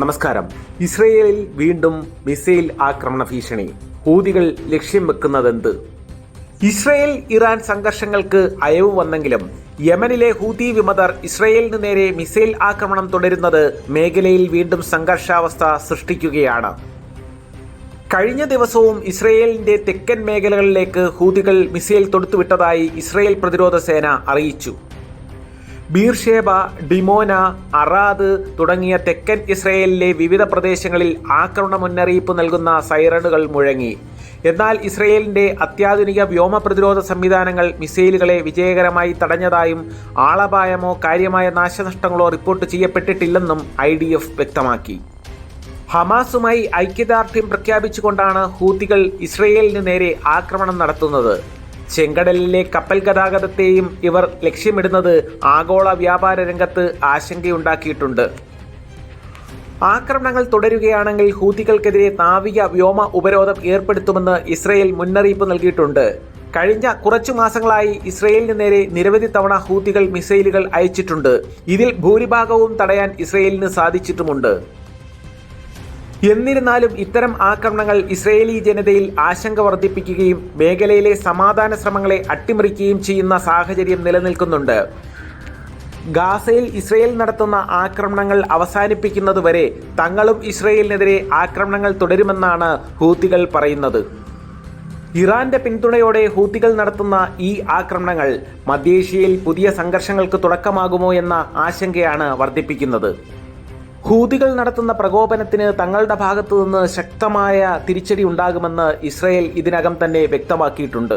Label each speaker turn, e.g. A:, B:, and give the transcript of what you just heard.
A: നമസ്കാരം. ഇസ്രയേലിൽ വീണ്ടും മിസൈൽ ആക്രമണ ഭീഷണി. ഹൂതികൾ ലക്ഷ്യം വെക്കുന്നതെന്ത്? ഇസ്രയേൽ ഇറാൻ സംഘർഷങ്ങൾക്ക് അയവ് വന്നെങ്കിലും യമനിലെ ഹൂതി വിമതർ ഇസ്രയേലിന് നേരെ മിസൈൽ ആക്രമണം തുടരുന്നത് മേഖലയിൽ വീണ്ടും സംഘർഷാവസ്ഥ സൃഷ്ടിക്കുകയാണ്. കഴിഞ്ഞ ദിവസവും ഇസ്രയേലിന്റെ തെക്കൻ മേഖലകളിലേക്ക് ഹൂതികൾ മിസൈൽ തൊടുത്തുവിട്ടതായി ഇസ്രയേൽ പ്രതിരോധ സേന അറിയിച്ചു. ബീർഷേബ ഡിമോന അറാദ് തുടങ്ങിയ തെക്കൻ ഇസ്രയേലിലെ വിവിധ പ്രദേശങ്ങളിൽ ആക്രമണ മുന്നറിയിപ്പ് നൽകുന്ന സൈറണുകൾ മുഴങ്ങി. എന്നാൽ ഇസ്രയേലിന്റെ അത്യാധുനിക വ്യോമ പ്രതിരോധ സംവിധാനങ്ങൾ മിസൈലുകളെ വിജയകരമായി തടഞ്ഞതായും ആളപായമോ കാര്യമായ നാശനഷ്ടങ്ങളോ റിപ്പോർട്ട് ചെയ്യപ്പെട്ടിട്ടില്ലെന്നും ഐ ഡി എഫ് വ്യക്തമാക്കി. ഹമാസുമായി ഐക്യദാർഢ്യം പ്രഖ്യാപിച്ചുകൊണ്ടാണ് ഹൂത്തികൾ ഇസ്രയേലിന് നേരെ ആക്രമണം നടത്തുന്നത്. ചെങ്കടലിലെ കപ്പൽ ഗതാഗതത്തെയും ഇവർ ലക്ഷ്യമിടുന്നത് ആഗോള വ്യാപാര രംഗത്ത് ആശങ്കയുണ്ടാക്കിയിട്ടുണ്ട്. ആക്രമണങ്ങൾ തുടരുകയാണെങ്കിൽ ഹൂതികൾക്കെതിരെ നാവിക വ്യോമ ഉപരോധം ഏർപ്പെടുത്തുമെന്ന് ഇസ്രയേൽ മുന്നറിയിപ്പ് നൽകിയിട്ടുണ്ട്. കഴിഞ്ഞ കുറച്ചു മാസങ്ങളായി ഇസ്രയേലിന് നേരെ നിരവധി തവണ ഹൂതികൾ മിസൈലുകൾ അയച്ചിട്ടുണ്ട്. ഇതിൽ ഭൂരിഭാഗവും തടയാൻ ഇസ്രയേലിന് സാധിച്ചിട്ടുമുണ്ട്. എന്നിരുന്നാലും ഇത്തരം ആക്രമണങ്ങൾ ഇസ്രയേലി ജനതയിൽ ആശങ്ക വർദ്ധിപ്പിക്കുകയും മേഖലയിലെ സമാധാന ശ്രമങ്ങളെ അട്ടിമറിക്കുകയും ചെയ്യുന്ന സാഹചര്യം നിലനിൽക്കുന്നുണ്ട്. ഗാസയിൽ ഇസ്രയേൽ നടത്തുന്ന ആക്രമണങ്ങൾ അവസാനിപ്പിക്കുന്നതുവരെ തങ്ങളും ഇസ്രയേലിനെതിരെ ആക്രമണങ്ങൾ തുടരുമെന്നാണ് ഹൂത്തികൾ പറയുന്നത്. ഇറാന്റെ പിന്തുണയോടെ ഹൂത്തികൾ നടത്തുന്ന ഈ ആക്രമണങ്ങൾ മധ്യേഷ്യയിൽ പുതിയ സംഘർഷങ്ങൾക്ക് തുടക്കമാകുമോ എന്ന ആശങ്കയാണ് വർദ്ധിപ്പിക്കുന്നത്. ഹൂതികൾ നടത്തുന്ന പ്രകോപനത്തിന് തങ്ങളുടെ ഭാഗത്തു നിന്ന് ശക്തമായ തിരിച്ചടി ഉണ്ടാകുമെന്ന് ഇസ്രയേൽ ഇതിനകം തന്നെ വ്യക്തമാക്കിയിട്ടുണ്ട്.